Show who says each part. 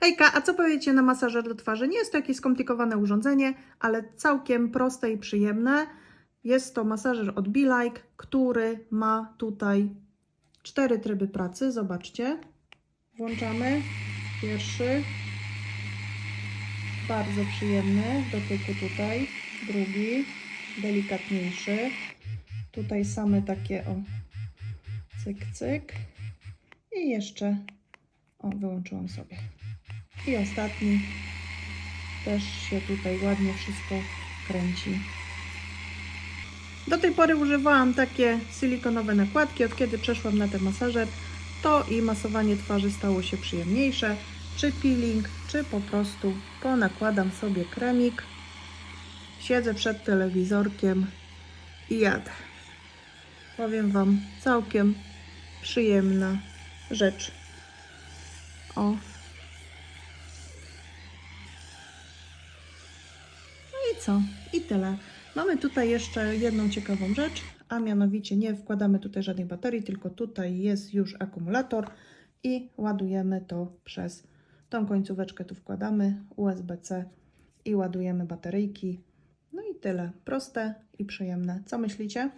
Speaker 1: Hejka, a co powiecie na masażer do twarzy? Nie jest to jakieś skomplikowane urządzenie, ale całkiem proste i przyjemne. Jest to masażer od Be Like, który ma tutaj cztery tryby pracy. Zobaczcie. Włączamy. Pierwszy. Bardzo przyjemny dotyku tutaj. Drugi. Delikatniejszy. Tutaj same takie o cyk, cyk. I jeszcze o, wyłączyłam sobie. I ostatni też się tutaj ładnie wszystko kręci. Do tej pory używałam takie silikonowe nakładki. Od kiedy przeszłam na ten masażer, to i masowanie twarzy stało się przyjemniejsze. Czy peeling, czy po prostu ponakładam sobie kremik. Siedzę przed telewizorkiem i jadę. Powiem Wam, całkiem przyjemna rzecz. O. i co? I tyle. Mamy tutaj jeszcze jedną ciekawą rzecz, a mianowicie nie wkładamy tutaj żadnych baterii, tylko tutaj jest już akumulator i ładujemy to przez tą końcóweczkę tu wkładamy USB-C i ładujemy bateryjki. No i tyle. Proste i przyjemne. Co myślicie?